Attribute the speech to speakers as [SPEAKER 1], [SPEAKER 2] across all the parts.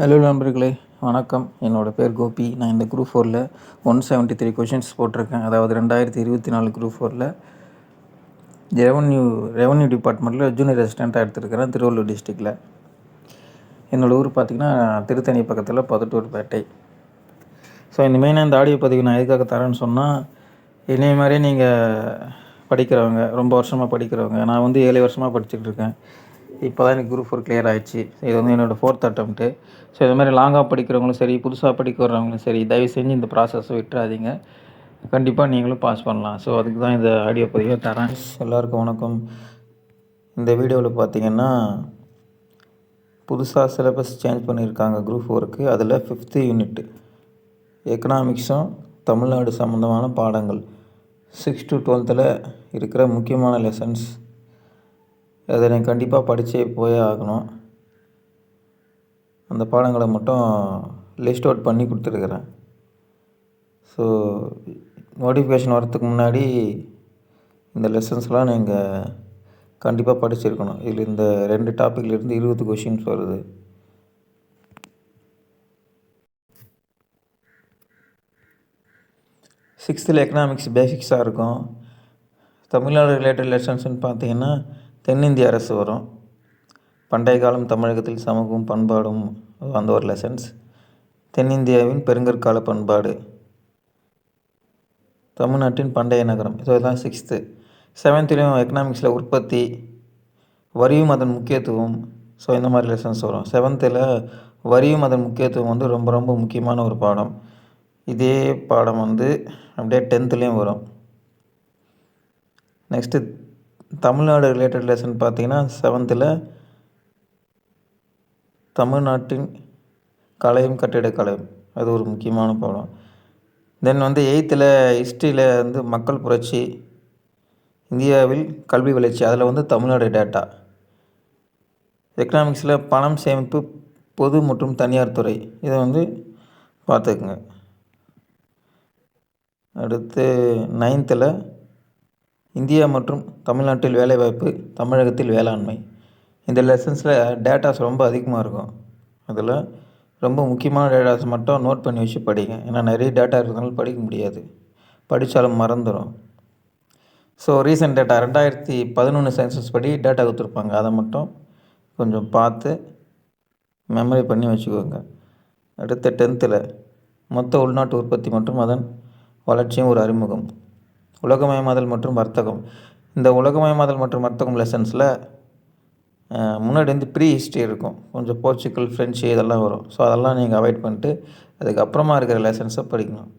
[SPEAKER 1] Hello நண்பர்களே வணக்கம். என்னோடய பேர் கோபி. நான் இந்த குரூப் ஃபோரில் ஒன் செவன்ட்டி த்ரீ கொஷின்ஸ் போட்டிருக்கேன். அதாவது ரெண்டாயிரத்தி இருபத்தி நாலு குரூப் ஃபோரில் ரெவன்யூ ரெவன்யூ டிபார்ட்மெண்ட்டில் ஜூனியர் ரெசிடெண்ட்டாக எடுத்திருக்கிறேன் திருவள்ளூர் டிஸ்ட்ரிக்டில் என்னோடய ஊர் பார்த்திங்கன்னா திருத்தணி பக்கத்தில் பதட்டூர்பேட்டை ஸோ இந்த மெயினாக இந்த ஆடியோ பதிவு நான் எதுக்காக தரேன்னு சொன்னால் என்னைய மாதிரியே நீங்கள் படிக்கிறவங்க ரொம்ப வருஷமாக படிக்கிறவங்க நான் வந்து ஏழு வருஷமாக படிச்சுட்டு இருக்கேன். இப்போ தான் எனக்கு குரூப் ஃபோர் கிளியர் ஆகிடுச்சு இது வந்து என்னோடய ஃபோர்த் அட்டம்ப்ட்டு ஸோ இது மாதிரி லாங்காக படிக்கிறவங்களும் சரி புதுசாக படிக்க வர்றவங்களும் சரி தயவு செஞ்சு இந்த ப்ராசஸை விட்டுறாதீங்க. கண்டிப்பாக நீங்களும் பாஸ் பண்ணலாம். ஸோ அதுக்கு தான் இந்த ஆடியோ பதிவை தரேன். எல்லாருக்கும் வணக்கம். இந்த வீடியோவில் பார்த்தீங்கன்னா புதுசாக சிலபஸ் சேஞ்ச் பண்ணியிருக்காங்க குரூப் ஃபோருக்கு அதில் ஃபிஃப்த்து யூனிட்டு எக்கனாமிக்ஸும் தமிழ்நாடு சம்மந்தமான பாடங்கள். சிக்ஸ் டு டுவெல்த்தில் இருக்கிற முக்கியமான லெசன்ஸ் அதை நான் கண்டிப்பாக படித்தே போயே ஆகணும். அந்த பாடங்களை மட்டும் லிஸ்ட் அவுட் பண்ணி கொடுத்துருக்குறேன். ஸோ நோட்டிஃபிகேஷன் வரத்துக்கு முன்னாடி இந்த லெசன்ஸ்லாம் நீங்கள் கண்டிப்பாக படிச்சிருக்கணும். இதில் இந்த ரெண்டு டாப்பிக்லேருந்து இருபது கொஷின்ஸ் வருது. சிக்ஸ்த்தில் எக்கனாமிக்ஸ் பேசிக்ஸாக இருக்கும். தமிழ்நாடு ரிலேட்டட் லெசன்ஸ்னு பார்த்தீங்கன்னா தென்னிந்திய அரசு வரும். பண்டைய காலம் தமிழகத்தில் சமூகம் பண்பாடும் அந்த ஒரு லெசன்ஸ் தென்னிந்தியாவின் பெருங்கற்கால பண்பாடு. தமிழ்நாட்டின் பண்டைய நகரம். ஸோ இதுதான் சிக்ஸ்த்து செவன்த்துலேயும் எக்கனாமிக்ஸில் உற்பத்தி வரியும் அதன் முக்கியத்துவம். ஸோ இந்த மாதிரி லெசன்ஸ் வரும். செவன்த்தில் வரியும் அதன் முக்கியத்துவம் வந்து ரொம்ப ரொம்ப முக்கியமான ஒரு பாடம். இதே பாடம் வந்து அப்படியே டென்த்துலேயும் வரும். நெக்ஸ்ட்டு தமிழ்நாடு ரிலேட்டட் லெசன் பார்த்தீங்கன்னா செவன்த்தில் தமிழ்நாட்டின் கலையும் கட்டிடக்கலையும். அது ஒரு முக்கியமான பாடம். தென் வந்து எயித்தில் ஹிஸ்ட்ரியில் வந்து மக்கள் புரட்சி இந்தியாவில் கல்வி வளர்ச்சி அதில் வந்து தமிழ்நாடு டேட்டா எக்கனாமிக்ஸில் பணம் சேமிப்பு பொது மற்றும் தனியார் துறை. இதை வந்து பார்த்துக்குங்க. அடுத்து நைன்த்தில் இந்தியா மற்றும் தமிழ்நாட்டில் வேலைவாய்ப்பு தமிழகத்தில் வேளாண்மை. இந்த லெசன்ஸில் டேட்டாஸ் ரொம்ப அதிகமாக இருக்கும். அதில் ரொம்ப முக்கியமான டேட்டாஸ் மட்டும் நோட் பண்ணி வச்சு படிங்க. ஏன்னா நிறைய டேட்டா இருக்கிறதுனால படிக்க முடியாது. படித்தாலும் மறந்துடும் ஸோ ரீசெண்ட் டேட்டா ரெண்டாயிரத்தி பதினொன்று சென்சஸ் படி டேட்டா கொடுத்துருப்பாங்க. அதை மட்டும் கொஞ்சம் பார்த்து மெமரி பண்ணி வச்சுக்கோங்க. அடுத்த டென்த்தில் மொத்த உள்நாட்டு உற்பத்தி மற்றும் அதன் வளர்ச்சியும் ஒரு அறிமுகம். உலகமயமாதல் மற்றும் வர்த்தகம். இந்த உலகமயமாதல் மற்றும் வர்த்தகம் லெசன்ஸில் முன்னாடி வந்து ப்ரீ ஹிஸ்ட்ரி இருக்கும். கொஞ்சம் போர்ச்சுக்கல் ஃப்ரெஞ்சு இதெல்லாம் வரும். ஸோ அதெல்லாம் நீங்கள் அவாய்ட் பண்ணிட்டு அதுக்கப்புறமா இருக்கிற லெசன்ஸை படிக்கணும்.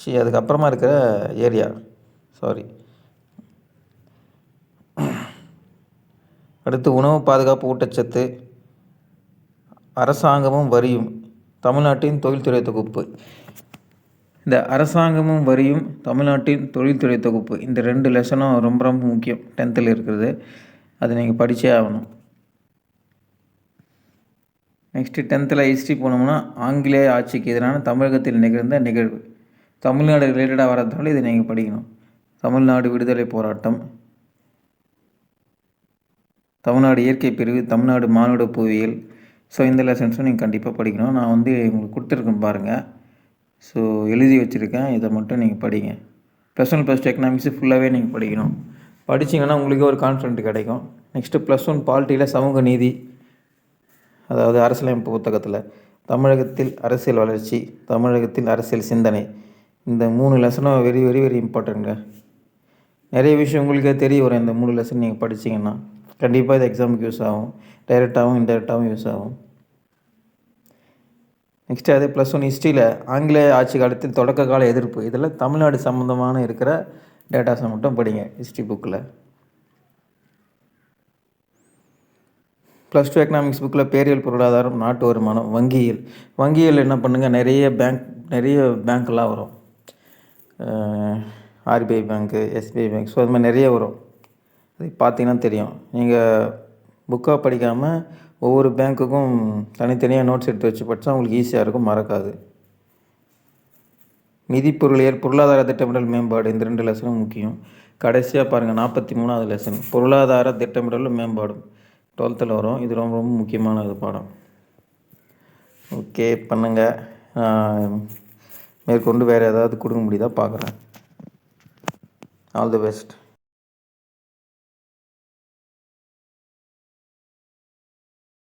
[SPEAKER 1] சி அதுக்கப்புறமா இருக்கிற ஏரியா சாரி அடுத்து உணவு பாதுகாப்பு ஊட்டச்சத்து. அரசாங்கமும் வரியும். தமிழ்நாட்டின் தொழில்துறை தொகுப்பு. இந்த அரசாங்கமும் வரியும் தமிழ்நாட்டின் தொழில்துறை தொகுப்பு. இந்த ரெண்டு லெசனும் ரொம்ப ரொம்ப முக்கியம். டென்த்தில் இருக்கிறது. அது நீங்கள் படித்தே ஆகணும். நெக்ஸ்ட்டு டென்த்தில் ஹிஸ்ட்ரி போனோம்னா ஆங்கிலேய ஆட்சிக்கு எதிரான தமிழகத்தில் நிகழ்ந்த நிகழ்வு. தமிழ்நாடு ரிலேட்டடாக வரதுனால இதை நீங்கள் படிக்கணும். தமிழ்நாடு விடுதலை போராட்டம். தமிழ்நாடு இயற்கை பிரிவு தமிழ்நாடு மானுட புவியியல். ஸோ இந்த லெசன்ஸும் நீங்கள் கண்டிப்பாக படிக்கணும். நான் வந்து உங்களுக்கு கொடுத்துருக்கேன் பாருங்கள் ஸோ எழுதி வச்சுருக்கேன். இதை மட்டும் நீங்கள் படிங்க. Plus one plus two economics ஃபுல்லாகவே நீங்கள் படிக்கணும். படிச்சிங்கன்னா உங்களுக்கே ஒரு கான்ஃபிடென்ட் கிடைக்கும். நெக்ஸ்ட்டு ப்ளஸ் ஒன் பாலிட்டியில் சமூக நீதி. அதாவது அரசியலமைப்பு புத்தகத்தில் தமிழகத்தில் அரசியல் வளர்ச்சி தமிழகத்தில் அரசியல் சிந்தனை. இந்த மூணு லெசனும் வெரி வெரி வெரி இம்பார்ட்டண்ட்டுங்க நிறைய விஷயம் உங்களுக்கே தெரிய வரும். இந்த மூணு லெசன் நீங்கள் படிச்சிங்கன்னா. கண்டிப்பாக இது எக்ஸாமுக்கு யூஸ் ஆகும். டைரெக்டாகவும் இன்டெரக்டாகவும் யூஸ் ஆகும். நெக்ஸ்ட்டு அதே ப்ளஸ் ஒன் ஹிஸ்ட்ரியில் ஆங்கிலேய ஆட்சி காலத்தில் தொடக்க கால எதிர்ப்பு. இதில் தமிழ்நாடு சம்மந்தமான இருக்கிற டேட்டாஸை மட்டும் படிங்க ஹிஸ்ட்ரி புக்கில் ப்ளஸ் டூ எக்கனாமிக்ஸ் புக்கில் பேரியல் பொருளாதாரம் நாட்டு வருமானம் வங்கியல் வங்கியில் என்ன பண்ணுங்கள் நிறைய பேங்க் நிறைய பேங்க்லாம் வரும். ஆர்பிஐ பேங்க்கு எஸ்பிஐ பேங்க் ஸோ அது மாதிரி நிறைய வரும். அது பார்த்தீங்கன்னா தெரியும். நீங்கள் புக்காக படிக்காமல் ஒவ்வொரு பேங்க்குக்கும் தனித்தனியாக நோட்ஸ் எடுத்து வச்சு படித்தா உங்களுக்கு ஈஸியாக இருக்கும் மறக்காது. நிதி பொருளியல் பொருளாதார திட்டமிடல் மேம்பாடு இந்த ரெண்டு லெசனும் முக்கியம். கடைசியாக பாருங்கள் நாற்பத்தி மூணாவது லெசன் பொருளாதார திட்டமிடலும் மேம்பாடும் டுவெல்த்தில் வரும். இது ரொம்ப ரொம்ப முக்கியமான பாடம். ஓகே பண்ணுங்கள் மேற்கொண்டு வேறு ஏதாவது கொடுக்க முடியுதா? பார்க்குறேன். All the best